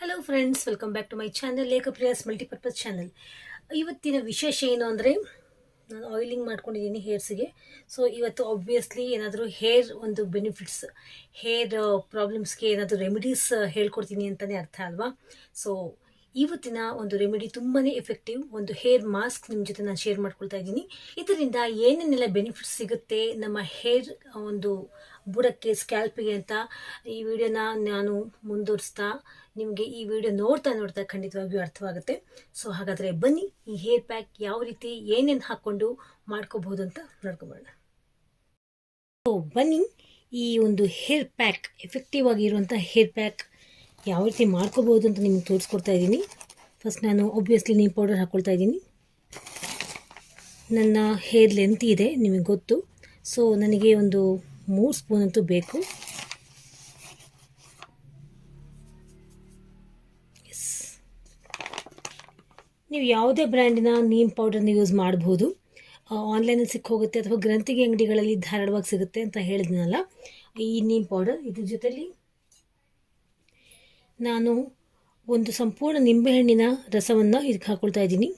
Hello friends welcome back to my channel Lekhapriyas multipurpose channel ಇವತ್ತಿನ ವಿಶೇಷ ಏನು ಅಂದರೆ, ನಾನು ಆಯಿಲಿಂಗ್ ಮಾಡ್ಕೊಂಡಿದ್ದೀನಿ ಹೇರ್ಸಿಗೆ ಸೊ ಇವತ್ತು ಆಬ್ವಿಯಸ್ಲಿ ಏನಾದರೂ ಹೇರ್ ಒಂದು ಬೆನಿಫಿಟ್ಸ್ ಹೇರ್ ಪ್ರಾಬ್ಲಮ್ಸ್ಗೆ ಏನಾದರೂ ರೆಮಿಡೀಸ್ ಹೇಳ್ಕೊಡ್ತೀನಿ ಅಂತಲೇ ಅರ್ಥ ಅಲ್ವಾ? ಸೊ ಇವತ್ತಿನ ಒಂದು ರೆಮಿಡಿ ತುಂಬಾ ಎಫೆಕ್ಟಿವ್ ಒಂದು ಹೇರ್ ಮಾಸ್ಕ್ ನಿಮ್ಮ ಜೊತೆ ನಾನು ಶೇರ್ ಮಾಡ್ಕೊಳ್ತಾ ಇದ್ದೀನಿ. ಇದರಿಂದ ಏನೇನೆಲ್ಲ ಬೆನಿಫಿಟ್ಸ್ ಸಿಗುತ್ತೆ, ನಮ್ಮ ಹೇರ್ ಒಂದು ಬುಡಕ್ಕೆ ಸ್ಕ್ಯಾಲ್ಪಿಗೆ ಅಂತ ಈ ವಿಡಿಯೋನ ನಾನು ಮುಂದುವರಿಸ್ತಾ ನಿಮಗೆ ಈ ವಿಡಿಯೋ ನೋಡ್ತಾ ನೋಡ್ತಾ ಖಂಡಿತವಾಗಿಯೂ ಅರ್ಥವಾಗುತ್ತೆ. ಸೊ ಹಾಗಾದರೆ ಬನ್ನಿ ಈ ಹೇರ್ ಪ್ಯಾಕ್ ಯಾವ ರೀತಿ ಏನೇನು ಹಾಕ್ಕೊಂಡು ಮಾಡ್ಕೋಬಹುದು ಅಂತ ನೋಡ್ಕೊಬೋಣ ಸೊ ಬನ್ನಿ ಈ ಒಂದು ಹೇರ್ ಪ್ಯಾಕ್ ಎಫೆಕ್ಟಿವ್ ಆಗಿರುವಂಥ ಹೇರ್ ಪ್ಯಾಕ್ ಯಾವ ರೀತಿ ಮಾಡ್ಕೋಬೋದು ಅಂತ ನಿಮ್ಗೆ ತೋರಿಸ್ಕೊಡ್ತಾ ಇದ್ದೀನಿ. ಫಸ್ಟ್ ನಾನು ಒಬ್ವಿಯಸ್ಲಿ ನೀಮ್ ಪೌಡರ್ ಹಾಕ್ಕೊಳ್ತಾ ಇದ್ದೀನಿ. ನನ್ನ ಹೇರ್ ಲೆಂತ್ ಇದೆ, ನಿಮಗೆ ಗೊತ್ತು. ಸೊ ನನಗೆ ಒಂದು ಮೂರು ಸ್ಪೂನ್ ಅಂತೂ ಬೇಕು. ಎಸ್ ನೀವು ಯಾವುದೇ ಬ್ರ್ಯಾಂಡಿನ ನೀಮ್ ಪೌಡರ್ನ ಯೂಸ್ ಮಾಡ್ಬೋದು. ಆನ್ಲೈನಲ್ಲಿ ಸಿಕ್ಕೋಗುತ್ತೆ ಅಥವಾ ಗ್ರಂಥಿಗೆ ಅಂಗಡಿಗಳಲ್ಲಿ ಧಾರಾಳವಾಗಿ ಸಿಗುತ್ತೆ ಅಂತ ಹೇಳಿದ್ನಲ್ಲ, ಈ ನೀಮ್ ಪೌಡರ್. ಇದ್ರ ಜೊತೆಲಿ ನಾನು ಒಂದು ಸಂಪೂರ್ಣ ನಿಂಬೆಹಣ್ಣಿನ ರಸವನ್ನು ಇದಕ್ಕೆ ಹಾಕೊಳ್ತಾ ಇದ್ದೀನಿ.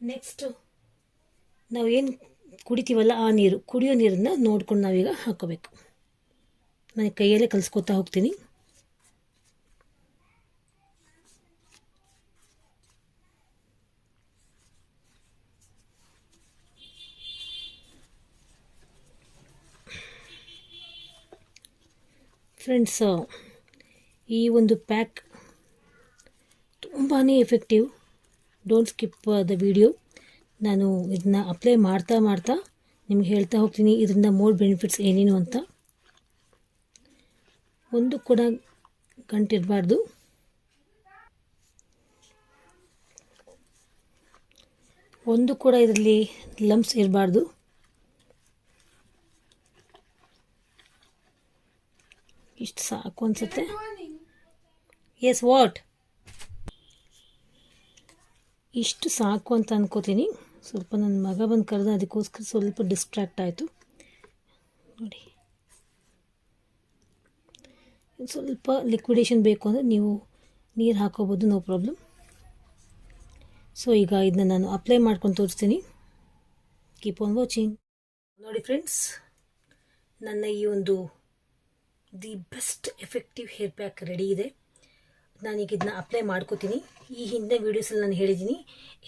ನೆಕ್ಸ್ಟ್ ನಾವೇನು ಕುಡಿತೀವಲ್ಲ ಆ ನೀರು, ಕುಡಿಯೋ ನೀರನ್ನು ನೋಡ್ಕೊಂಡು ನಾವೀಗ ಹಾಕೋಬೇಕು. ನಾನು ಕೈಯಲ್ಲೇ ಕಲಿಸ್ಕೊತಾ ಹೋಗ್ತೀನಿ. ಫ್ರೆಂಡ್ಸ್ ಈ ಒಂದು ಪ್ಯಾಕ್ ತುಂಬಾ effective don't skip the video ನಾನು ಇದನ್ನ ಅಪ್ಲೈ ಮಾಡ್ತಾ ಮಾಡ್ತಾ ನಿಮ್ಗೆ ಹೇಳ್ತಾ ಹೋಗ್ತೀನಿ. ಇದರಿಂದ ಮೋರ್ ಬೆನಿಫಿಟ್ಸ್ ಏನೇನು ಅಂತ. ಒಂದು ಕೂಡ ಗಂಟಿರಬಾರ್ದು ಒಂದು ಕೂಡ ಇದರಲ್ಲಿ ಲಂಪ್ಸ್ ಇರಬಾರ್ದು. ಇಷ್ಟು ಸಾಕು ಅನಿಸುತ್ತೆ. ಎಸ್ ವಾಟ್ ಇಷ್ಟು ಸಾಕು ಅಂತ ಅನ್ಕೋತೀನಿ. ಸ್ವಲ್ಪ ನನ್ನ ಮಗ ಬಂದು ಕರೆದ ಅದಕ್ಕೋಸ್ಕರ ಸ್ವಲ್ಪ ಡಿಸ್ಟ್ರ್ಯಾಕ್ಟ್ ಆಯಿತು. ನೋಡಿ. ಸ್ವಲ್ಪ ಲಿಕ್ವಿಡೇಷನ್ ಬೇಕು ಅಂದರೆ ನೀವು ನೀರು ಹಾಕೋಬೋದು ನೋ ಪ್ರಾಬ್ಲಮ್ ಸೊ ಈಗ ಇದನ್ನ ನಾನು ಅಪ್ಲೈ ಮಾಡ್ಕೊಂಡು ತೋರಿಸ್ತೀನಿ. ಕೀಪ್ ಆನ್ ವಾಚಿಂಗ್ ನೋಡಿ ಫ್ರೆಂಡ್ಸ್ ನನ್ನ ಈ ಒಂದು the best effective hair pack ready ಇದೆ. ನಾನೀಗ ಇದನ್ನ ಅಪ್ಲೈ ಮಾಡ್ಕೋತೀನಿ. ಈ ಹಿಂದೆ ವೀಡಿಯೋಸಲ್ಲಿ ನಾನು ಹೇಳಿದ್ದೀನಿ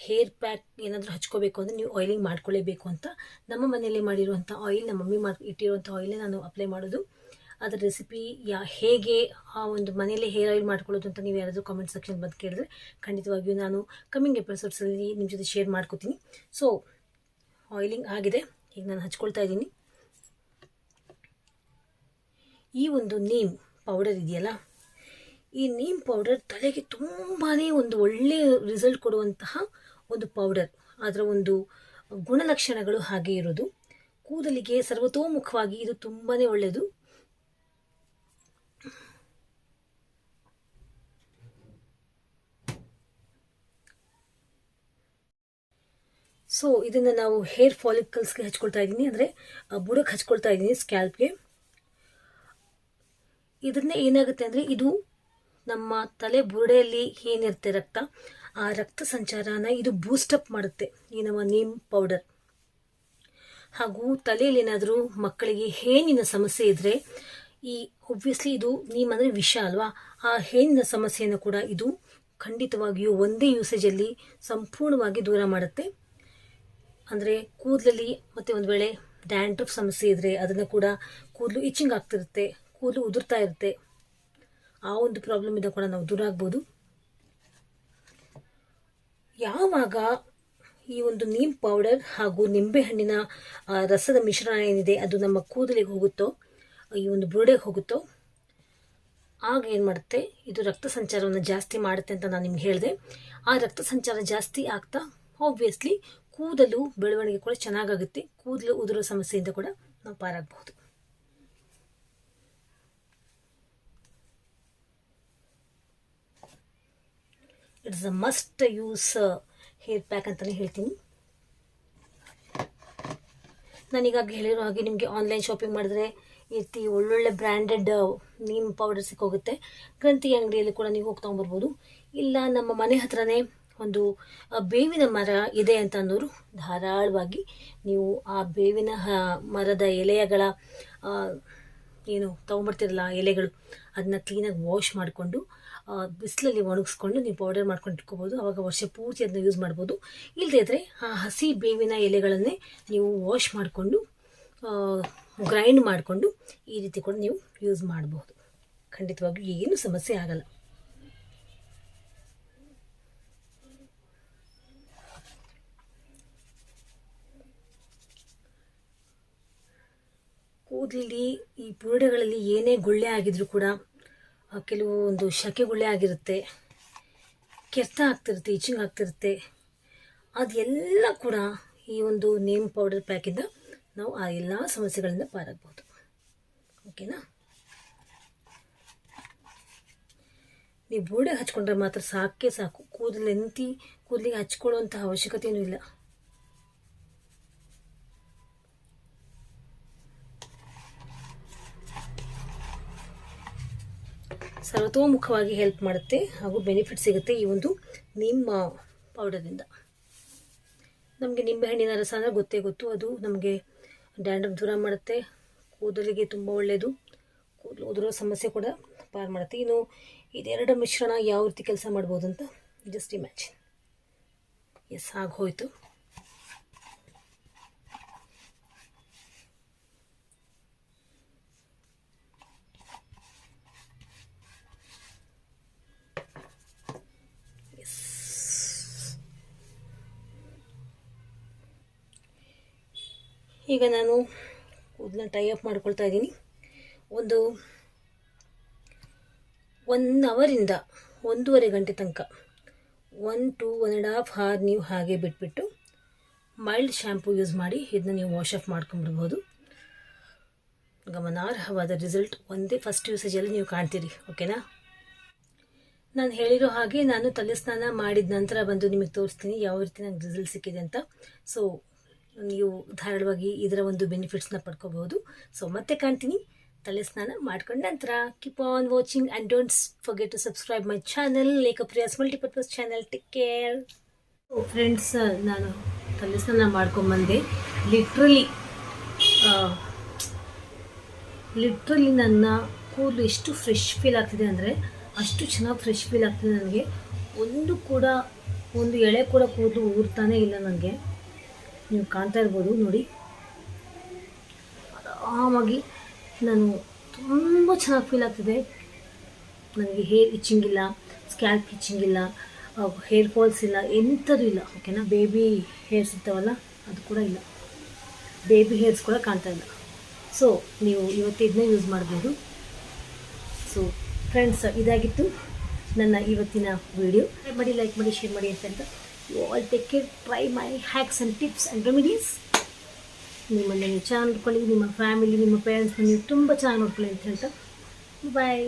ಹೇರ್ ಪ್ಯಾಕ್ ಏನಾದರೂ ಹಚ್ಕೋಬೇಕು ಅಂದರೆ ನೀವು ಆಯಿಲಿಂಗ್ ಮಾಡ್ಕೊಳ್ಳೇಬೇಕು ಅಂತ. ನಮ್ಮ ಮನೆಯಲ್ಲಿ ಮಾಡಿರುವಂಥ ಆಯಿಲ್ ನಮ್ಮ ಮಮ್ಮಿ ಮಾಡಿ ಇಟ್ಟಿರುವಂಥ ಆಯಿಲೇ ನಾನು ಅಪ್ಲೈ ಮಾಡೋದು. ಅದರ ರೆಸಿಪಿ ಯಾ, ಹೇಗೆ ಆ ಒಂದು ಮನೆಯಲ್ಲೇ ಹೇರ್ ಆಯಿಲ್ ಮಾಡ್ಕೊಳ್ಳೋದು ಅಂತ ನೀವು ಯಾರಾದರೂ ಕಾಮೆಂಟ್ ಸೆಕ್ಷನ್ ಬಂದು ಕೇಳಿದ್ರೆ ಖಂಡಿತವಾಗಿಯೂ ನಾನು ಕಮ್ಮಿಂಗ್ ಎಪಿಸೋಡ್ಸಲ್ಲಿ ನಿಮ್ಮ ಜೊತೆ ಶೇರ್ ಮಾಡ್ಕೋತೀನಿ. ಸೊ ಆಯಿಲಿಂಗ್ ಆಗಿದೆ. ಈಗ ನಾನು ಹಚ್ಕೊಳ್ತಾ ಇದ್ದೀನಿ. ಈ ಒಂದು ನೀಮ್ ಪೌಡರ್ ಇದೆಯಲ್ಲ ಈ ನೀಮ್ ಪೌಡರ್ ತಲೆಗೆ ತುಂಬಾ ಒಂದು ಒಳ್ಳೆಯ ರಿಸಲ್ಟ್ ಕೊಡುವಂತಹ ಒಂದು ಪೌಡರ್ ಅದರ ಒಂದು ಗುಣಲಕ್ಷಣಗಳು ಹಾಗೆ ಇರೋದು ಕೂದಲಿಗೆ ಸರ್ವತೋಮುಖವಾಗಿ ಇದು ತುಂಬಾ ಒಳ್ಳೆಯದು. ಸೊ ಇದನ್ನು ನಾವು ಹೇರ್ ಫಾಲಿಕಲ್ಸ್ಗೆ ಹಚ್ಕೊಳ್ತಾ ಇದ್ದೀನಿ. ಅಂದರೆ ಬುಡಕ್ಕೆ ಹಚ್ಕೊಳ್ತಾ ಇದ್ದೀನಿ ಸ್ಕ್ಯಾಲ್ಪ್ಗೆ ಇದನ್ನೇ ಏನಾಗುತ್ತೆ ಅಂದರೆ, ಇದು ನಮ್ಮ ತಲೆ ಬುರುಡೆಯಲ್ಲಿ ಏನಿರುತ್ತೆ ರಕ್ತ? ಆ ರಕ್ತ ಸಂಚಾರನ ಇದು ಬೂಸ್ಟಪ್ ಮಾಡುತ್ತೆ, ಈ ನಮ್ಮ ನೀಮ್ ಪೌಡರ್ ಹಾಗೂ ತಲೆಯಲ್ಲಿ ಏನಾದರೂ ಮಕ್ಕಳಿಗೆ ಹೇನಿನ ಸಮಸ್ಯೆ ಇದ್ದರೆ ಈ ಒಬ್ವಿಯಸ್ಲಿ ಇದು ನೀಮ್ ಅಂದರೆ ವಿಷ ಅಲ್ವಾ? ಆ ಹೇನಿನ ಸಮಸ್ಯೆಯನ್ನು ಕೂಡ ಇದು ಖಂಡಿತವಾಗಿಯೂ ಒಂದೇ ಯೂಸೇಜಲ್ಲಿ ಸಂಪೂರ್ಣವಾಗಿ ದೂರ ಮಾಡುತ್ತೆ. ಅಂದರೆ ಕೂದಲಲ್ಲಿ ಮತ್ತು ಒಂದು ವೇಳೆ ಡ್ಯಾಂಡ್ರಫ್ ಸಮಸ್ಯೆ ಇದ್ದರೆ ಅದನ್ನು ಕೂಡ ಕೂದಲು ಇಚ್ಚಿಂಗ್ ಆಗ್ತಿರುತ್ತೆ, ಕೂದಲು ಉದುರ್ತಾ ಇರುತ್ತೆ. ಆ ಒಂದು ಪ್ರಾಬ್ಲಮಿಂದ ಕೂಡ ನಾವು ದೂರ ಆಗ್ಬೋದು. ಯಾವಾಗ ಈ ಒಂದು ನೀಮ್ ಪೌಡರ್ ಹಾಗೂ ನಿಂಬೆಹಣ್ಣಿನ ರಸದ ಮಿಶ್ರಣ ಏನಿದೆ, ಅದು ನಮ್ಮ ಕೂದಲಿಗೆ ಹೋಗುತ್ತೋ, ಈ ಒಂದು ಬುರುಡೆಗೆ ಹೋಗುತ್ತೋ, ಆಗ ಏನು ಮಾಡುತ್ತೆ? ಇದು ರಕ್ತ ಸಂಚಾರವನ್ನು ಜಾಸ್ತಿ ಮಾಡುತ್ತೆ ಅಂತ ನಾನು ನಿಮ್ಗೆ ಹೇಳಿದೆ. ಆ ರಕ್ತ ಸಂಚಾರ ಜಾಸ್ತಿ ಆಗ್ತಾ ಆಬ್ವಿಯಸ್ಲಿ ಕೂದಲು ಬೆಳವಣಿಗೆ ಕೂಡ ಚೆನ್ನಾಗಾಗುತ್ತೆ. ಕೂದಲು ಉದುರೋ ಸಮಸ್ಯೆಯಿಂದ ಕೂಡ ನಾವು ಪಾರಾಗಬಹುದು. It's a must use hair pack ಅಂತಲೇ ಹೇಳ್ತೀನಿ. ನಾನೀಗಾಗಿ ಹೇಳಿರೋ ಹಾಗೆ ನಿಮಗೆ ಆನ್ಲೈನ್ ಶಾಪಿಂಗ್ ಮಾಡಿದ್ರೆ ಈ ರೀತಿ ಒಳ್ಳೊಳ್ಳೆ ಬ್ರ್ಯಾಂಡೆಡ್ ನೀಮ್ ಪೌಡರ್ ಸಿಕ್ಕೋಗುತ್ತೆ. ಗ್ರಂಥಿ ಅಂಗಡಿಯಲ್ಲಿ ಕೂಡ ನೀವು ಹೋಗಿ ತೊಗೊಂಬರ್ಬೋದು. ಇಲ್ಲ, ನಮ್ಮ ಮನೆ ಹತ್ರನೇ ಒಂದು ಬೇವಿನ ಮರ ಇದೆ ಅಂತ ಅನ್ನೋರು ಧಾರಾಳವಾಗಿ ನೀವು ಆ ಬೇವಿನ ಮರದ ಎಲೆಗಳ ಏನು ತೊಗೊಂಬರ್ತಿರಲ್ಲ ಎಲೆಗಳು ಅದನ್ನ ಕ್ಲೀನಾಗಿ ವಾಶ್ ಮಾಡಿಕೊಂಡು ಬಿಸಿಲಲ್ಲಿ ಒಣಗಿಸ್ಕೊಂಡು ನೀವು ಪೌಡರ್ ಮಾಡ್ಕೊಂಡು ಇಟ್ಕೋಬೋದು. ಆವಾಗ ವರ್ಷ ಪೂರ್ತಿ ಅದನ್ನ ಯೂಸ್ ಮಾಡ್ಬೋದು. ಇಲ್ಲದೇ ಇದ್ದರೆ ಆ ಹಸಿ ಬೇವಿನ ಎಲೆಗಳನ್ನೇ ನೀವು ವಾಶ್ ಮಾಡಿಕೊಂಡು ಗ್ರೈಂಡ್ ಮಾಡಿಕೊಂಡು ಈ ರೀತಿ ಕೂಡ ನೀವು ಯೂಸ್ ಮಾಡಬಹುದು ಖಂಡಿತವಾಗಿಯೂ ಏನು ಸಮಸ್ಯೆ ಆಗಲ್ಲ. ಕೂದಲಲ್ಲಿ ಈ ಪುರುಡೆಗಳಲ್ಲಿ ಏನೇ ಗುಳ್ಳೆ ಆಗಿದ್ರು ಕೂಡ ಕೆಲವು ಒಂದು ಶಕೆ ಗುಳ್ಳೆ ಆಗಿರುತ್ತೆ, ಕೆರೆತ ಆಗ್ತಿರುತ್ತೆ ಇಚಿಂಗ್ ಆಗ್ತಿರುತ್ತೆ. ಅದೆಲ್ಲ ಕೂಡ ಈ ಒಂದು ನೇಮ್ ಪೌಡರ್ ಪ್ಯಾಕಿಂದ ನಾವು ಆ ಎಲ್ಲ ಸಮಸ್ಯೆಗಳಿಂದ ಪಾರಾಗ್ಬೋದು. ಓಕೆನಾ? ನೀವು ಬೋರ್ಡಿಗೆ ಹಚ್ಕೊಂಡ್ರೆ ಮಾತ್ರ ಸಾಕೇ ಸಾಕು. ಕೂದಲು ಎಂತಿ ಕೂದಲಿಗೆ ಹಚ್ಕೊಳ್ಳುವಂಥ ಅವಶ್ಯಕತೆಯೂ ಇಲ್ಲ. ಸರ್ವತೋಮುಖವಾಗಿ ಹೆಲ್ಪ್ ಮಾಡುತ್ತೆ ಹಾಗೂ ಬೆನಿಫಿಟ್ ಸಿಗುತ್ತೆ ಈ ಒಂದು ನಿಮ್ಮ ಪೌಡರಿಂದ ನಮಗೆ ನಿಂಬೆಹಣ್ಣಿನ ರಸ ಅಂದರೆ ಗೊತ್ತೇ ಗೊತ್ತು. ಅದು ನಮಗೆ ಡ್ಯಾಂಡ್ರಫ್ ದೂರ ಮಾಡುತ್ತೆ, ಕೂದಲಿಗೆ ತುಂಬ ಒಳ್ಳೆಯದು ಕೂದಲು ಉದುರೋ ಸಮಸ್ಯೆ ಕೂಡ ಪಾರು ಮಾಡುತ್ತೆ. ಇನ್ನು ಇದೆರಡು ಮಿಶ್ರಣ ಯಾವ ರೀತಿ ಕೆಲಸ ಮಾಡ್ಬೋದು ಅಂತ ಜಸ್ಟ್ ಇಮ್ಯಾಜಿನ್ ಎಸ್ ಆಗೋಯ್ತು ಈಗ ನಾನು ಕೂದಲನ್ನ ಟೈ ಅಪ್ ಮಾಡ್ಕೊಳ್ತಾ ಇದ್ದೀನಿ. ಒಂದು ಒನ್ ಅವರಿಂದ ಒಂದೂವರೆ ಗಂಟೆ ತನಕ one two one and half hour ನೀವು ಹಾಗೆ ಬಿಟ್ಬಿಟ್ಟು ಮೈಲ್ಡ್ ಶ್ಯಾಂಪು ಯೂಸ್ ಮಾಡಿ ಇದನ್ನ ನೀವು ವಾಶ್ ಆಫ್ ಮಾಡ್ಕೊಂಡ್ಬಿಡ್ಬೋದು. ಗಮನಾರ್ಹವಾದ ರಿಸಲ್ಟ್ ಒಂದೇ ಫಸ್ಟ್ ಯೂಸೇಜಲ್ಲಿ ನೀವು ಕಾಣ್ತೀರಿ ಓಕೆನಾ ನಾನು ಹೇಳಿರೋ ಹಾಗೆ ನಾನು ತಲೆ ಸ್ನಾನ ಮಾಡಿದ ನಂತರ ಬಂದು ನಿಮಗೆ ತೋರಿಸ್ತೀನಿ ಯಾವ ರೀತಿ ನನಗೆ ರಿಸಲ್ಟ್ ಸಿಕ್ಕಿದೆ ಅಂತ. ಸೊ ನೀವು ಧಾರಾಳವಾಗಿ ಇದರ ಒಂದು ಬೆನಿಫಿಟ್ಸ್ನ ಪಡ್ಕೋಬಹುದು. ಸೊ ಮತ್ತೆ ಕಾಣ್ತೀನಿ. ತಲೆ ಸ್ನಾನ ಮಾಡ್ಕೊಂಡ ನಂತರ keep on watching and don't forget to subscribe my channel Lekhapriyas multipurpose channel take care friends ನಾನು ತಲೆ ಸ್ನಾನ ಮಾಡ್ಕೊಂಬಂದೆ ಲಿಟ್ರಲಿ ಲಿಟ್ರಲಿ ನನ್ನ ಕೂದಲು ಎಷ್ಟು ಫ್ರೆಶ್ ಫೀಲ್ ಆಗ್ತಿದೆ ಅಂದರೆ, ಅಷ್ಟು ಚೆನ್ನಾಗಿ ಫ್ರೆಶ್ ಫೀಲ್ ಆಗ್ತಿದೆ ನನಗೆ. ಒಂದು ಕೂಡ, ಒಂದು ಎಳೆ ಕೂಡ ಕೂದಲು ಊರ್ತಾನೆ ಇಲ್ಲ ನನಗೆ. ನೀವು ಕಾಣ್ತಾ ಇರ್ಬೋದು, ನೋಡಿ. ಆರಾಮಾಗಿ ನಾನು ತುಂಬ ಚೆನ್ನಾಗಿ ಫೀಲ್ ಆಗ್ತಿದೆ. ನನಗೆ ಹೇರ್ ಇಚ್ಚಿಂಗ್ ಇಲ್ಲ ಸ್ಕ್ಯಾಲ್ಪ್ ಇಚ್ಚಿಂಗ್ ಇಲ್ಲ ಹೇರ್ ಫಾಲ್ಸ್ ಇಲ್ಲ, ಎಂಥದ್ದು ಇಲ್ಲ ಓಕೆನಾ ಬೇಬಿ ಹೇರ್ಸ್ ಇರ್ತಾವಲ್ಲ, ಅದು ಕೂಡ ಇಲ್ಲ. ಬೇಬಿ ಹೇರ್ಸ್ ಕೂಡ ಕಾಣ್ತಾ ಇಲ್ಲ. ಸೊ ನೀವು ಇವತ್ತು ಇದನ್ನೇ ಯೂಸ್ ಮಾಡ್ಬೋದು. ಸೊ ಫ್ರೆಂಡ್ಸ್ ಇದಾಗಿತ್ತು ನನ್ನ ಇವತ್ತಿನ ವಿಡಿಯೋ ಮಾಡಿ ಲೈಕ್ ಮಾಡಿ ಶೇರ್ ಮಾಡಿ ಅಂತ ಅಂತ all take care try my hacks and tips and remedies ನಿಮ್ಮನ್ನು ನೀವು ಚೆನ್ನಾಗಿ ನೋಡ್ಕೊಳ್ಳಿ ನಿಮ್ಮ ಫ್ಯಾಮಿಲಿ ನಿಮ್ಮ ಪೇರೆಂಟ್ಸ್ನ ನೀವು ತುಂಬ ಚೆನ್ನಾಗಿ ನೋಡ್ಕೊಳ್ಳಿ ಅಂತ ಹೇಳ್ತಾ. ಬಾಯ್